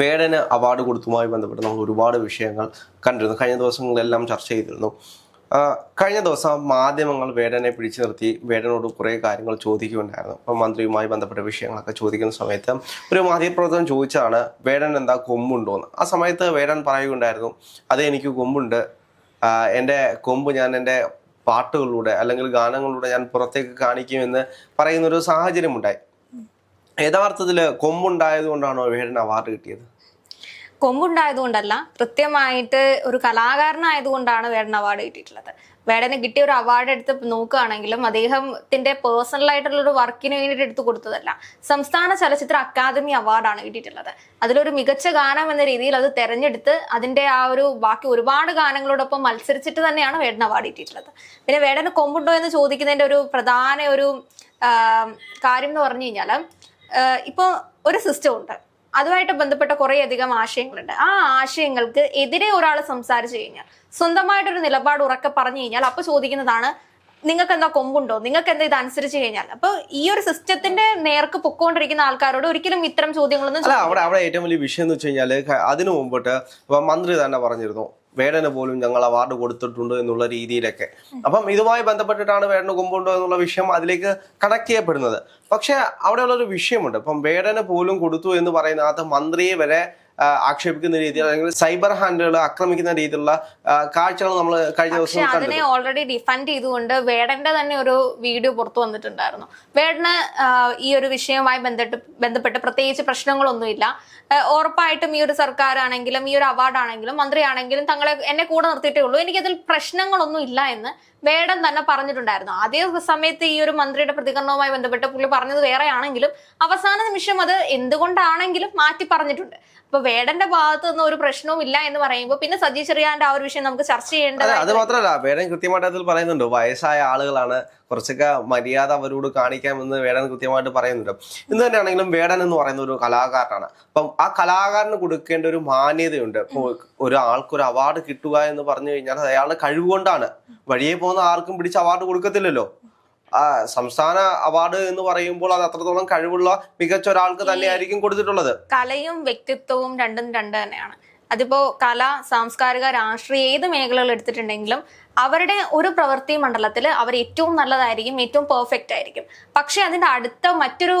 വേടന് award കൊടുത്തുമായി ബന്ധപ്പെട്ട് നമ്മൾ ഒരുപാട് വിഷയങ്ങൾ കണ്ടിരുന്നു. കഴിഞ്ഞ ദിവസങ്ങളിലെല്ലാം ചർച്ച ചെയ്തിരുന്നു. കഴിഞ്ഞ ദിവസം മാധ്യമങ്ങൾ വേടനെ പിടിച്ചു നിർത്തി. വേടനോട് കുറേ കാര്യങ്ങൾ ചോദിക്കുകയുണ്ടായിരുന്നു. അപ്പം മന്ത്രിയുമായി ബന്ധപ്പെട്ട വിഷയങ്ങളൊക്കെ ചോദിക്കുന്ന സമയത്ത് ഒരു മാധ്യമപ്രവർത്തകൻ ചോദിച്ചാണ് വേടൻ എന്താ കൊമ്പുണ്ടോ എന്ന് ആ സമയത്ത് വേടൻ പറയുകയുണ്ടായിരുന്നു അത് എനിക്ക് കൊമ്പുണ്ട്. എന്റെ കൊമ്പ് ഞാൻ എന്റെ പാട്ടുകളിലൂടെ അല്ലെങ്കിൽ ഗാനങ്ങളിലൂടെ ഞാൻ പുറത്തേക്ക് കാണിക്കുമെന്ന് പറയുന്നൊരു സാഹചര്യമുണ്ടായി. യഥാർത്ഥത്തിൽ കൊമ്പുണ്ടായത് കൊണ്ടാണോ വേടൻ അവാർഡ് കിട്ടിയത്? കൊമ്പുണ്ടായതുകൊണ്ടല്ല കൃത്യമായിട്ട് ഒരു കലാകാരനായതുകൊണ്ടാണ് വേടൻ അവാർഡ് കിട്ടിയിട്ടുള്ളത്. വേടന് കിട്ടിയ ഒരു അവാർഡ് എടുത്ത് നോക്കുകയാണെങ്കിലും അദ്ദേഹത്തിന്റെ പേഴ്സണൽ ആയിട്ടുള്ള ഒരു വർക്കിന് വേണ്ടിയിട്ട് എടുത്തു കൊടുത്തതല്ല. സംസ്ഥാന ചലച്ചിത്ര അക്കാദമി അവാർഡാണ് കിട്ടിയിട്ടുള്ളത്. അതിലൊരു മികച്ച ഗാനം എന്ന രീതിയിൽ അത് തെരഞ്ഞെടുത്ത് അതിന്റെ ആ ഒരു ബാക്കി ഒരുപാട് ഗാനങ്ങളോടൊപ്പം മത്സരിച്ചിട്ട് തന്നെയാണ് വേടൻ അവാർഡ് കിട്ടിയിട്ടുള്ളത്. പിന്നെ വേടന് കൊമ്പുണ്ടോ എന്ന് ചോദിക്കുന്നതിന്റെ ഒരു പ്രധാന ഒരു കാര്യം എന്ന് പറഞ്ഞു കഴിഞ്ഞാൽ ഇപ്പോൾ ഒരു സിസ്റ്റം ഉണ്ട്. അതുമായിട്ട് ബന്ധപ്പെട്ട കുറേ അധികം ആശയങ്ങളുണ്ട്. ആ ആശയങ്ങൾക്ക് എതിരെ ഒരാൾ സംസാരിച്ചു കഴിഞ്ഞാൽ സ്വന്തമായിട്ടൊരു നിലപാട് ഉറക്കെ പറഞ്ഞു കഴിഞ്ഞാൽ അപ്പൊ ചോദിക്കുന്നതാണ് നിങ്ങൾക്ക് എന്താ കൊമ്പുണ്ടോ? നിങ്ങൾക്ക് എന്താ ഇത് അനുസരിച്ച് കഴിഞ്ഞാൽ? അപ്പൊ ഈ ഒരു സിസ്റ്റത്തിന്റെ നേർക്ക് പൊക്കോണ്ടിരിക്കുന്ന ആൾക്കാരോട് ഒരിക്കലും ഇത്തരം ചോദ്യങ്ങളൊന്നും അവിടെ അവിടെ ഏറ്റവും വലിയ വിഷയം എന്ന് വെച്ച് കഴിഞ്ഞാൽ അതിനു മുമ്പോട്ട് മന്ത്രി തന്നെ പറഞ്ഞിരുന്നു. വേടന് പോലും ഞങ്ങൾ അവാർഡ് കൊടുത്തിട്ടുണ്ട് എന്നുള്ള രീതിയിലൊക്കെ. അപ്പം ഇതുമായി ബന്ധപ്പെട്ടിട്ടാണ് വേടന് കൊമ്പുണ്ടോ എന്നുള്ള വിഷയം അതിലേക്ക് കണക്ട് ചെയ്യപ്പെടുന്നത്. പക്ഷെ അവിടെയുള്ള ഒരു വിഷയമുണ്ട്. ഇപ്പം വേടന് പോലും കൊടുത്തു എന്ന് പറയുന്നതിനകത്ത് മന്ത്രിയെ വരെ ആക്ഷേപിക്കുന്ന രീതി അല്ലെങ്കിൽ സൈബർ ഹാൻഡുകൾ ആക്രമിക്കുന്ന രീതിയിലുള്ള കാഴ്ചകൾ നമ്മൾ കഴിഞ്ഞ ദിവസം അതിനെ ഓൾറെഡി ഡിഫൻഡ് ചെയ്തുകൊണ്ട് വേടന്റെ തന്നെ ഒരു വീഡിയോ പുറത്തു വന്നിട്ടുണ്ടായിരുന്നു. വേടന് ഈ ഒരു വിഷയവുമായി ബന്ധപ്പെട്ട് ബന്ധപ്പെട്ട് പ്രത്യേകിച്ച് പ്രശ്നങ്ങളൊന്നുമില്ല. ഉറപ്പായിട്ടും ഈ ഒരു സർക്കാരാണെങ്കിലും ഈ ഒരു അവാർഡ് അവാർഡാണെങ്കിലും മന്ത്രിയാണെങ്കിലും തങ്ങളെ എന്നെ കൂടെ നിർത്തിയിട്ടേ ഉള്ളൂ. എനിക്കതിൽ പ്രശ്നങ്ങളൊന്നും ഇല്ല എന്ന് വേടൻ തന്നെ പറഞ്ഞിട്ടുണ്ടായിരുന്നു. അതേ സമയത്ത് ഈ ഒരു മന്ത്രിയുടെ പ്രതികരണവുമായി ബന്ധപ്പെട്ട് പുള്ളി പറഞ്ഞത് വേറെയാണെങ്കിലും അവസാന നിമിഷം അത് എന്തുകൊണ്ടാണെങ്കിലും മാറ്റി പറഞ്ഞിട്ടുണ്ട്. അപ്പൊ വേടന്റെ ഭാഗത്ത് നിന്ന് ഒരു പ്രശ്നവും ഇല്ല എന്ന് പറയുമ്പോൾ പിന്നെ സജി ചെറിയാന്റെ ആ ഒരു വിഷയം നമുക്ക് ചർച്ച ചെയ്യേണ്ടത് അത് മാത്രല്ല വേടൻ കൃത്യമായിട്ട് അതിൽ പറയുന്നുണ്ട്. വയസ്സായ ആളുകളാണ് കുറച്ചൊക്കെ മര്യാദ അവരോട് കാണിക്കാമെന്ന് വേടൻ കൃത്യമായിട്ട് പറയുന്നുണ്ട്. ഇന്ന് തന്നെയാണെങ്കിലും വേടൻ എന്ന് പറയുന്ന ഒരു കലാകാരനാണ്. അപ്പം ആ കലാകാരന് കൊടുക്കേണ്ട ഒരു മാന്യതയുണ്ട്. ഇപ്പോൾ ഒരാൾക്കൊരു അവാർഡ് കിട്ടുക എന്ന് പറഞ്ഞു കഴിഞ്ഞാൽ അയാളുടെ കഴിവുകൊണ്ടാണ് വഴിയെ പോകുന്ന ആർക്കും പിടിച്ച് അവാർഡ് കൊടുക്കത്തില്ലല്ലോ. സംസ്ഥാന അവാർഡ് എന്ന് പറയുമ്പോൾ അത് അത്രത്തോളം കഴിവുള്ള മികച്ച ഒരാൾക്ക് തന്നെയായിരിക്കും കൊടുത്തിട്ടുള്ളത്. കലയും വ്യക്തിത്വവും രണ്ടും രണ്ട് തന്നെയാണ്. അതിപ്പോ കല സാംസ്കാരിക രാഷ്ട്രീയ ഏത് മേഖലകൾ എടുത്തിട്ടുണ്ടെങ്കിലും അവരുടെ ഒരു പ്രവൃത്തി മണ്ഡലത്തിൽ അവർ ഏറ്റവും നല്ലതായിരിക്കും ഏറ്റവും പെർഫെക്റ്റ് ആയിരിക്കും. പക്ഷെ അതിന്റെ അടുത്ത മറ്റൊരു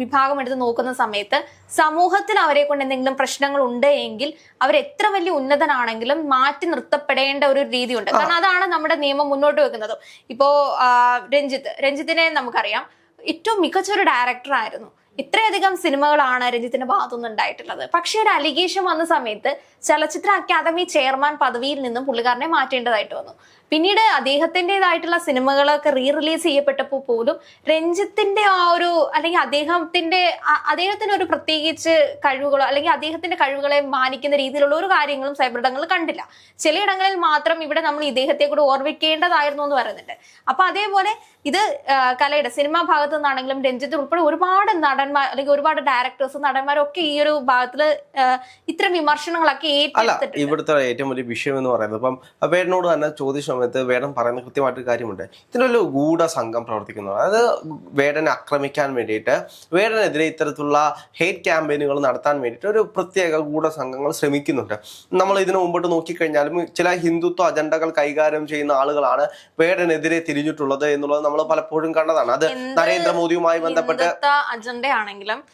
വിഭാഗം എടുത്ത് നോക്കുന്ന സമയത്ത് സമൂഹത്തിൽ അവരെ കൊണ്ട് എന്തെങ്കിലും പ്രശ്നങ്ങൾ ഉണ്ട് എങ്കിൽ അവർ എത്ര വലിയ ഉന്നതനാണെങ്കിലും മാറ്റി നിർത്തപ്പെടേണ്ട ഒരു രീതിയുണ്ട്. കാരണം അതാണ് നമ്മുടെ നിയമം മുന്നോട്ട് വെക്കുന്നത്. ഇപ്പോ രഞ്ജിത്ത്. രഞ്ജിത്തിനെ നമുക്കറിയാം. ഏറ്റവും മികച്ച ഒരു ഡയറക്ടർ ആയിരുന്നു. ഇത്രയധികം സിനിമകളാണ് രഞ്ജിത്തിന്റെ ഭാഗത്തുനിന്ന് ഉണ്ടായിട്ടുള്ളത്. പക്ഷേ ഒരു അലിഗേഷൻ വന്ന സമയത്ത് ചലച്ചിത്ര അക്കാദമി ചെയർമാൻ പദവിയിൽ നിന്നും പുള്ളിക്കാരനെ മാറ്റേണ്ടതായിട്ട് വന്നു. പിന്നീട് അദ്ദേഹത്തിന്റെതായിട്ടുള്ള സിനിമകളൊക്കെ റീ റിലീസ് ചെയ്യപ്പെട്ടപ്പോൾ പോലും രഞ്ജിത്തിന്റെ ആ ഒരു അല്ലെങ്കിൽ അദ്ദേഹത്തിന്റെ അദ്ദേഹത്തിന് ഒരു പ്രത്യേകിച്ച് കഴിവുകളോ അല്ലെങ്കിൽ അദ്ദേഹത്തിന്റെ കഴിവുകളെ മാനിക്കുന്ന രീതിയിലുള്ള ഒരു കാര്യങ്ങളും സൈബ്രിടങ്ങൾ കണ്ടില്ല. ചിലയിടങ്ങളിൽ മാത്രം ഇവിടെ നമ്മൾ ഇദ്ദേഹത്തെ കൂടെ ഓർമ്മിക്കേണ്ടതായിരുന്നു എന്ന് പറയുന്നുണ്ട്. അപ്പൊ അതേപോലെ ഇത് കലയുടെ സിനിമാ ഭാഗത്തു നിന്നാണെങ്കിലും രഞ്ജിത്ത് ഉൾപ്പെടെ ഒരുപാട് നടന്മാർ അല്ലെങ്കിൽ ഒരുപാട് ഡയറക്ടേഴ്സും നടന്മാരും ഒക്കെ ഈ ഒരു ഭാഗത്തിൽ ഇത്ര ഇത്തരം വിമർശനങ്ങളൊക്കെ അല്ല ഇവിടുത്തെ ഏറ്റവും വലിയ വിഷയം എന്ന് പറയുന്നത് ഇപ്പം വേടനോട് തന്നെ ചോദിച്ച സമയത്ത് വേടൻ പറയുന്ന കൃത്യമായിട്ട് കാര്യമുണ്ട്. ഇതിനൊരു ഗൂഢ സംഘം പ്രവർത്തിക്കുന്നു. അതായത് വേടനെ ആക്രമിക്കാൻ വേണ്ടിയിട്ട് വേടനെതിരെ ഇത്തരത്തിലുള്ള ഹേറ്റ് ക്യാമ്പയിനുകൾ നടത്താൻ വേണ്ടിയിട്ട് ഒരു പ്രത്യേക ഗൂഢ സംഘങ്ങൾ ശ്രമിക്കുന്നുണ്ട്. നമ്മൾ ഇതിനു മുമ്പോട്ട് നോക്കിക്കഴിഞ്ഞാലും ചില ഹിന്ദുത്വ അജണ്ടകൾ കൈകാര്യം ചെയ്യുന്ന ആളുകളാണ് വേടനെതിരെ തിരിഞ്ഞിട്ടുള്ളത് എന്നുള്ളത് നമ്മൾ പലപ്പോഴും കണ്ടതാണ്. അത് നരേന്ദ്രമോദിയുമായി ബന്ധപ്പെട്ട് അജണ്ട ആണെങ്കിലും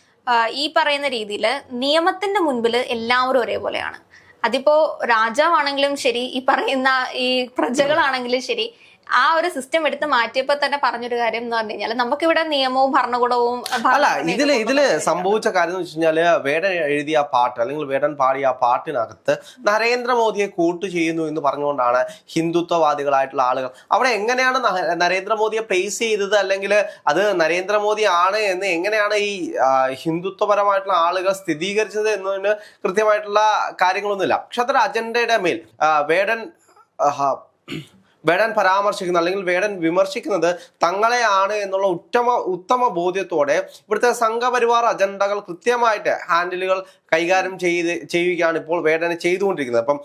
ഈ പറയുന്ന രീതിയിൽ നിയമത്തിന്റെ മുൻപിൽ എല്ലാവരും ഒരേപോലെയാണ്. അതിപ്പോ രാജാവാണെങ്കിലും ശരി ഈ പറയുന്ന ഈ പ്രജകളാണെങ്കിലും ശരി ആ ഒരു സിസ്റ്റം എടുത്ത് മാറ്റിയപ്പോ തന്നെ പറഞ്ഞൊരു കാര്യം എന്ന് പറഞ്ഞു കഴിഞ്ഞാൽ നമുക്കിവിടെ നിയമവും ഭരണകൂടവും അല്ല ഇതിൽ ഇതിൽ സംഭവിച്ച കാര്യം എന്ന് വെച്ച് കഴിഞ്ഞാൽ വേടൻ എഴുതിയ ആ പാട്ട് അല്ലെങ്കിൽ വേടൻ പാടിയ ആ പാട്ടിനകത്ത് നരേന്ദ്രമോദിയെ കൂട്ടു ചെയ്യുന്നു എന്ന് പറഞ്ഞുകൊണ്ടാണ് ഹിന്ദുത്വവാദികളായിട്ടുള്ള ആളുകൾ. അവിടെ എങ്ങനെയാണ് നരേന്ദ്രമോദിയെ പ്ലേസ് ചെയ്തത്? അല്ലെങ്കിൽ അത് നരേന്ദ്രമോദി ആണ് എന്ന് എങ്ങനെയാണ് ഈ ഹിന്ദുത്വപരമായിട്ടുള്ള ആളുകൾ സ്ഥിരീകരിച്ചത് എന്നതിന് കൃത്യമായിട്ടുള്ള കാര്യങ്ങളൊന്നുമില്ല. പക്ഷെ അതൊരു അജണ്ടയുടെ മേൽ വേടൻ വേടൻ പരാമർശിക്കുന്നത് അല്ലെങ്കിൽ വേടൻ വിമർശിക്കുന്നത് തങ്ങളെയാണ് എന്നുള്ള ഉത്തമ ഉത്തമ ബോധ്യത്തോടെ ഇവിടുത്തെ സംഘപരിവാർ അജണ്ടകൾ കൃത്യമായിട്ട് ഹാൻഡിലുകൾ കൈകാര്യം ചെയ്ത് ചെയ്യുകയാണ് ഇപ്പോൾ വേടനെ ചെയ്തുകൊണ്ടിരിക്കുന്നത്. അപ്പം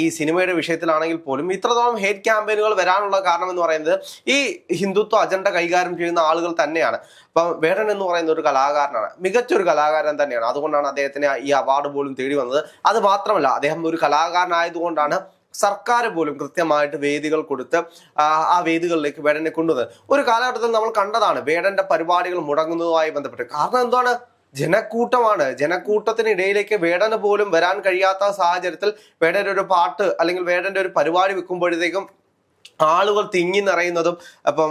ഈ സിനിമയുടെ വിഷയത്തിലാണെങ്കിൽ പോലും ഇത്രത്തോളം ഹേറ്റ് ക്യാമ്പയിനുകൾ വരാനുള്ള കാരണം എന്ന് പറയുന്നത് ഈ ഹിന്ദുത്വ അജണ്ട കൈകാര്യം ചെയ്യുന്ന ആളുകൾ തന്നെയാണ്. അപ്പം വേടൻ എന്ന് പറയുന്ന ഒരു കലാകാരനാണ്. മികച്ചൊരു കലാകാരൻ തന്നെയാണ്. അതുകൊണ്ടാണ് അദ്ദേഹത്തിന് ഈ അവാർഡ് പോലും തേടി വന്നത്. അത് മാത്രമല്ല അദ്ദേഹം ഒരു കലാകാരനായതുകൊണ്ടാണ് സർക്കാർ പോലും കൃത്യമായിട്ട് വേദികൾ കൊടുത്ത് ആ, വേദികളിലേക്ക് വേടനെ കൊണ്ടുവന്നത്. ഒരു കാലഘട്ടത്തിൽ നമ്മൾ കണ്ടതാണ് വേടന്റെ പരിപാടികൾ മുടങ്ങുന്നതുമായി ബന്ധപ്പെട്ട്. കാരണം എന്താണ്? ജനക്കൂട്ടമാണ്. ജനക്കൂട്ടത്തിനിടയിലേക്ക് വേടന് പോലും വരാൻ കഴിയാത്ത സാഹചര്യത്തിൽ വേടന്റെ ഒരു പാട്ട് അല്ലെങ്കിൽ വേടന്റെ ഒരു പരിപാടി വെക്കുമ്പോഴത്തേക്കും ആളുകൾ തിങ്ങി നിറയുന്നതും അപ്പം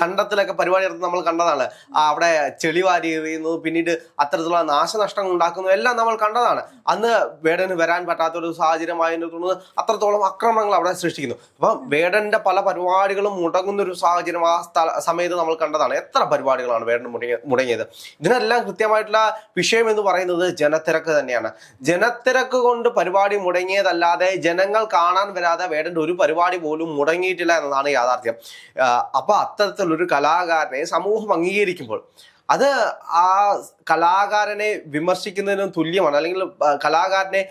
കണ്ടത്തിലൊക്കെ പരിപാടി നടത്തുന്നത് നമ്മൾ കണ്ടതാണ്. അവിടെ ചെളി വാരി എറിയുന്നതും പിന്നീട് അത്തരത്തിലുള്ള നാശനഷ്ടങ്ങൾ ഉണ്ടാക്കുന്നതും എല്ലാം നമ്മൾ കണ്ടതാണ്. അന്ന് വേടന് വരാൻ പറ്റാത്ത ഒരു സാഹചര്യമായതിനെ തുടർന്ന് അത്രത്തോളം അക്രമങ്ങൾ അവിടെ സൃഷ്ടിക്കുന്നു. അപ്പം വേടന്റെ പല പരിപാടികളും മുടങ്ങുന്ന ഒരു സാഹചര്യം ആ സ്ഥല സമയത്ത് നമ്മൾ കണ്ടതാണ്. എത്ര പരിപാടികളാണ് വേടൻ മുടങ്ങിയ മുടങ്ങിയത്. ഇതിനെല്ലാം കൃത്യമായിട്ടുള്ള വിഷയം എന്ന് പറയുന്നത് ജനത്തിരക്ക് തന്നെയാണ്. ജനത്തിരക്ക് കൊണ്ട് പരിപാടി മുടങ്ങിയതല്ലാതെ ജനങ്ങൾ കാണാൻ വരാതെ വേടന്റെ ഒരു പരിപാടി പോലും മുടങ്ങിയിട്ടില്ല. എന്നതാണ് യാഥാർത്ഥ്യം. അപ്പോൾ അപ്പൊ അത്തരത്തിലൊരു കലാകാരനെ സമൂഹം അംഗീകരിക്കുമ്പോൾ അത് ആ കലാകാരനെ വിമർശിക്കുന്നതിന് തുല്യമാണ്. അല്ലെങ്കിൽ കലാകാരനെ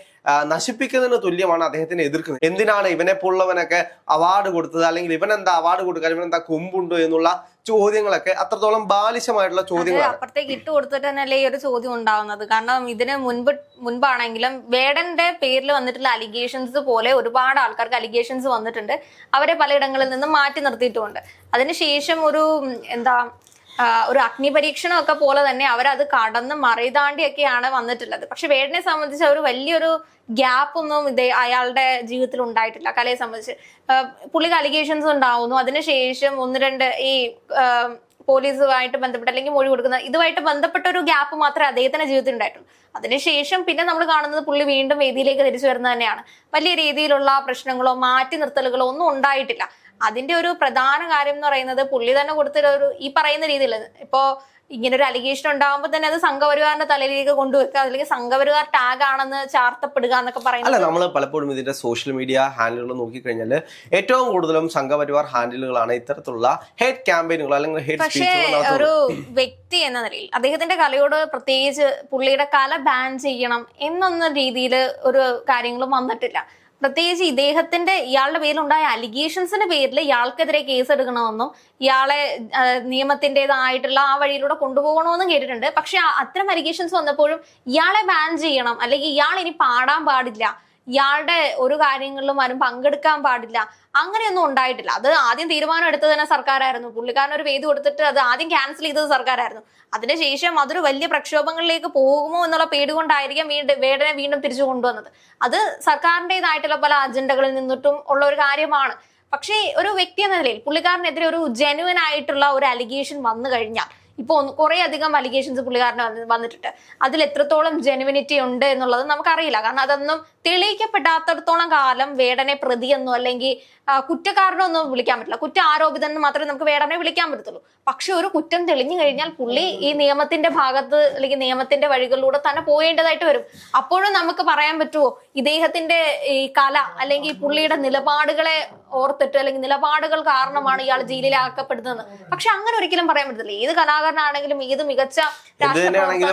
നശിപ്പിക്കുന്നതിന് തുല്യമാണ് അദ്ദേഹത്തിനെ എതിർക്കുന്നത്. എന്തിനാണ് ഇവനെ പോലുള്ളവനൊക്കെ അവാർഡ് കൊടുത്തത്? അല്ലെങ്കിൽ ഇവൻ എന്താ അവാർഡ് കൊടുക്കാൻ ഇവൻ എന്താ കൊമ്പുണ്ടോ എന്നുള്ള ചോദ്യങ്ങളൊക്കെ അത്രത്തോളം ബാലിശമായിട്ടുള്ള ചോദ്യങ്ങൾ ചോദ്യങ്ങളാണ്. അപ്പുറത്തേക്ക് ഇട്ട് കൊടുത്തിട്ട് തന്നെയല്ലേ ഈ ഒരു ചോദ്യം ഉണ്ടാവുന്നത്. കാരണം ഇതിന് മുൻപ് മുൻപാണെങ്കിലും വേടന്റെ പേരിൽ വന്നിട്ടുള്ള അലിഗേഷൻസ് പോലെ ഒരുപാട് ആൾക്കാർക്ക് അലിഗേഷൻസ് വന്നിട്ടുണ്ട്. അവരെ പലയിടങ്ങളിൽ നിന്നും മാറ്റി നിർത്തിയിട്ടുമുണ്ട് അതിനുശേഷം ഒരു എന്താ ഒരു അഗ്നി പരീക്ഷണം ഒക്കെ പോലെ തന്നെ അവരത് കടന്ന് മറിതാണ്ടിയൊക്കെയാണ് വന്നിട്ടുള്ളത്. പക്ഷെ വേടിനെ സംബന്ധിച്ച് ഒരു വലിയൊരു ഗ്യാപ്പ് ഒന്നും ഇതേ അയാളുടെ ജീവിതത്തിൽ ഉണ്ടായിട്ടില്ല. കലയെ സംബന്ധിച്ച്. പുള്ളിക്ക് അലിഗേഷൻസ് ഉണ്ടാവുന്നു. അതിനുശേഷം ഒന്ന് രണ്ട് ഈ പോലീസുമായിട്ട് ബന്ധപ്പെട്ട് അല്ലെങ്കിൽ മൊഴി കൊടുക്കുന്ന ഇതുമായിട്ട് ബന്ധപ്പെട്ട ഒരു ഗ്യാപ്പ് മാത്രമേ അദ്ദേഹത്തിന്റെ ജീവിതത്തിൽ ഉണ്ടായിട്ടുള്ളൂ. അതിനുശേഷം പിന്നെ നമ്മൾ കാണുന്നത് പുള്ളി വീണ്ടും വേദിയിലേക്ക് തിരിച്ചു വരുന്നത് തന്നെയാണ്. വലിയ രീതിയിലുള്ള പ്രശ്നങ്ങളോ മാറ്റി നിർത്തലുകളോ ഒന്നും ഉണ്ടായിട്ടില്ല. അതിന്റെ ഒരു പ്രധാന കാര്യം എന്ന് പറയുന്നത് പുള്ളി തന്നെ കൊടുത്തിട്ട് ഒരു ഈ പറയുന്ന രീതിയിൽ ഇപ്പോ ഇങ്ങനെ ഒരു അലിഗേഷൻ ഉണ്ടാകുമ്പോൾ തന്നെ അത് സംഘപരിവാറിന്റെ തലയിലേക്ക് കൊണ്ടുവെക്കുക അല്ലെങ്കിൽ സംഘപരിവാർ ടാഗ് ആണെന്ന് ചാർത്തപ്പെടുക എന്നൊക്കെ അല്ല പറയുന്നത് നമ്മൾ പലപ്പോഴും ഇതിന്റെ സോഷ്യൽ മീഡിയ ഹാൻഡിലുകൾ നോക്കിക്കഴിഞ്ഞാൽ ഏറ്റവും കൂടുതലും സംഘപരിവാർ ഹാൻഡിലുകളാണ് ഇത്തരത്തിലുള്ള ഹേറ്റ് ക്യാമ്പയിനുകൾ അല്ലെങ്കിൽ ഹേറ്റ് പക്ഷേ ഒരു വ്യക്തി എന്ന നിലയിൽ അദ്ദേഹത്തിന്റെ കലയോട് പ്രത്യേകിച്ച് പുള്ളിയുടെ കല ബാൻ ചെയ്യണം എന്നൊന്ന രീതിയിൽ ഒരു കാര്യങ്ങളും വന്നിട്ടില്ല. പ്രത്യേകിച്ച് ഇദ്ദേഹത്തിന്റെ ഇയാളുടെ പേരിൽ പേരിലുണ്ടായ അലിഗേഷൻസിന്റെ പേരിൽ ഇയാൾക്കെതിരെ കേസ് എടുക്കണമെന്നും ഇയാളെ നിയമത്തിന്റെതായിട്ടുള്ള ആ വഴിയിലൂടെ കൊണ്ടുപോകണമെന്നും കേട്ടിട്ടുണ്ട്. പക്ഷെ അത്തരം അലിഗേഷൻസ് വന്നപ്പോഴും ഇയാളെ ബാൻ ചെയ്യണം അല്ലെങ്കിൽ ഇയാൾ ഇനി പാടാൻ പാടില്ല ഇയാളുടെ ഒരു കാര്യങ്ങളിലും ആരും പങ്കെടുക്കാൻ പാടില്ല. അങ്ങനെയൊന്നും ഉണ്ടായിട്ടില്ല. അത് ആദ്യം തീരുമാനം എടുത്തത് തന്നെ സർക്കാരായിരുന്നു. പുള്ളിക്കാരൻ ഒരു വേദി കൊടുത്തിട്ട് അത് ആദ്യം ക്യാൻസൽ ചെയ്തത് സർക്കാരായിരുന്നു. അതിനുശേഷം അതൊരു വലിയ പ്രക്ഷോഭങ്ങളിലേക്ക് പോകുമോ എന്നുള്ള പേടി കൊണ്ടായിരിക്കാം വീണ്ടും വേടനെ വീണ്ടും തിരിച്ചു കൊണ്ടുവന്നത്. അത് സർക്കാരിന്റെതായിട്ടുള്ള പല അജണ്ടകളിൽ നിന്നിട്ടും ഉള്ള ഒരു കാര്യമാണ്. പക്ഷേ ഒരു വ്യക്തി എന്ന നിലയിൽ പുള്ളിക്കാരനെതിരെ ഒരു ജെനുവൻ ആയിട്ടുള്ള ഒരു അലിഗേഷൻ വന്നു കഴിഞ്ഞാൽ ഇപ്പൊ കുറേ അധികം അലിഗേഷൻസ് പുള്ളിക്കാരന് വന്ന് വന്നിട്ടുണ്ട്. അതിൽ എത്രത്തോളം ജെനുവിനിറ്റി ഉണ്ട് എന്നുള്ളത് നമുക്കറിയില്ല. കാരണം അതൊന്നും തെളിയിക്കപ്പെടാത്തടത്തോളം കാലം വേടനെ പ്രതിയെന്നോ അല്ലെങ്കിൽ കുറ്റക്കാരനോ ഒന്നും വിളിക്കാൻ പറ്റില്ല. കുറ്റ ആരോപിതൻ എന്ന് മാത്രമേ നമുക്ക് വേടനെ വിളിക്കാൻ പറ്റത്തുള്ളൂ. പക്ഷെ ഒരു കുറ്റം തെളിഞ്ഞു കഴിഞ്ഞാൽ പുള്ളി ഈ നിയമത്തിന്റെ ഭാഗത്ത് അല്ലെങ്കിൽ നിയമത്തിന്റെ വഴികളിലൂടെ തന്നെ പോയേണ്ടതായിട്ട് വരും. അപ്പോഴും നമുക്ക് പറയാൻ പറ്റുമോ ഇദ്ദേഹത്തിന്റെ ഈ കല അല്ലെങ്കിൽ പുള്ളിയുടെ നിലപാടുകളെ ഓർത്തിട്ട് അല്ലെങ്കിൽ നിലപാടുകൾ കാരണമാണ് ഇയാൾ ജയിലിലാക്കപ്പെടുന്നത്. പക്ഷെ അങ്ങനെ ഒരിക്കലും പറയാൻ പറ്റത്തില്ല. ഏത് കലാകാരനാണെങ്കിലും ഏത് മികച്ച രാഷ്ട്രീയ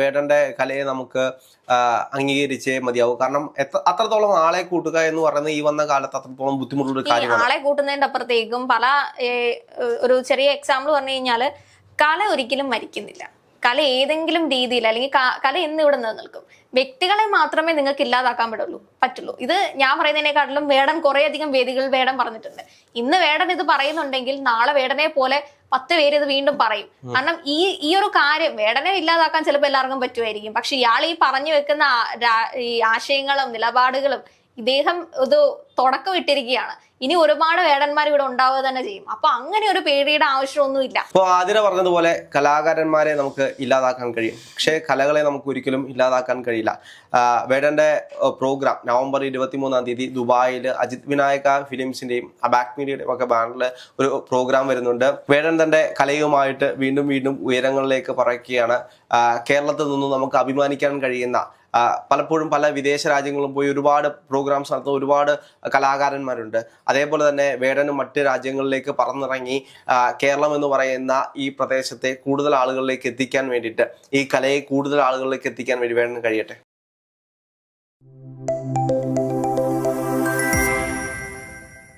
വേടന്റെ കലയെ നമുക്ക് അംഗീകരിച്ചേ മതിയാവും. കാരണം അത്രത്തോളം ആളെ കൂട്ടുക എന്ന് പറയുന്നത് ഈ വന്ന കാലത്ത് അത്രത്തോളം ബുദ്ധിമുട്ടുള്ള കാര്യം കാര്യമാണ് ആളെ കൂട്ടുന്നതിന്റെ അപ്പുറത്തേക്കും പല ഒരു ചെറിയ എക്സാമ്പിൾ പറഞ്ഞു കഴിഞ്ഞാൽ കല ഒരിക്കലും മരിക്കുന്നില്ല. കല ഏതെങ്കിലും രീതിയിൽ അല്ലെങ്കിൽ കല എന്ന് ഇവിടെ നിലനിൽക്കും. വ്യക്തികളെ മാത്രമേ നിങ്ങൾക്ക് ഇല്ലാതാക്കാൻ പറ്റുള്ളൂ പറ്റുള്ളൂ. ഇത് ഞാൻ പറയുന്നതിനെക്കാട്ടിലും വേടൻ കുറെ അധികം വേദികൾ വേടൻ പറഞ്ഞിട്ടുണ്ട്. ഇന്ന് വേടൻ ഇത് പറയുന്നുണ്ടെങ്കിൽ നാളെ വേടനെ പോലെ പത്ത് പേര് ഇത് വീണ്ടും പറയും. കാരണം ഈ ഈ ഒരു കാര്യം വേടനെ ഇല്ലാതാക്കാൻ ചിലപ്പോൾ എല്ലാവർക്കും പറ്റുമായിരിക്കും. പക്ഷെ ഇയാൾ ഈ പറഞ്ഞു വെക്കുന്ന ഈ ആശയങ്ങളും നിലപാടുകളും ഇദ്ദേഹം ഇത് തുടക്കം ഇട്ടിരിക്കുകയാണ്. ഇനി ഒരുപാട് വേടന്മാർ ഇവിടെ ഉണ്ടാവുക തന്നെ ചെയ്യും. അപ്പൊ അങ്ങനെ ഒരു പേടിയുടെ ആവശ്യമൊന്നുമില്ല. ഇപ്പോൾ ആതിര പറഞ്ഞതുപോലെ കലാകാരന്മാരെ നമുക്ക് ഇല്ലാതാക്കാൻ കഴിയും. പക്ഷേ കലകളെ നമുക്ക് ഒരിക്കലും ഇല്ലാതാക്കാൻ കഴിയില്ല. വേടന്റെ പ്രോഗ്രാം നവംബർ ഇരുപത്തി മൂന്നാം തീയതി ദുബായിൽ അജിത് വിനായക ഫിലിംസിന്റെയും അബാക് മീഡിയയുടെയും ഒക്കെ ബാനറിൽ ഒരു പ്രോഗ്രാം വരുന്നുണ്ട്. വേടൻ തന്റെ കലയുമായിട്ട് വീണ്ടും വീണ്ടും ഉയരങ്ങളിലേക്ക് പറയ്ക്കുകയാണ് കേരളത്തിൽ നിന്നും നമുക്ക് അഭിമാനിക്കാൻ കഴിയുന്ന പലപ്പോഴും പല വിദേശ രാജ്യങ്ങളും പോയി ഒരുപാട് പ്രോഗ്രാംസ് നടത്തുന്ന ഒരുപാട് കലാകാരന്മാരുണ്ട്. അതേപോലെ തന്നെ വേടനും മറ്റ് രാജ്യങ്ങളിലേക്ക് പറന്നിറങ്ങി കേരളം എന്ന് പറയുന്ന ഈ പ്രദേശത്തെ കൂടുതൽ ആളുകളിലേക്ക് എത്തിക്കാൻ വേണ്ടിയിട്ട് ഈ കലയെ കൂടുതൽ ആളുകളിലേക്ക് എത്തിക്കാൻ വേണ്ടി വേണം കഴിയട്ടെ?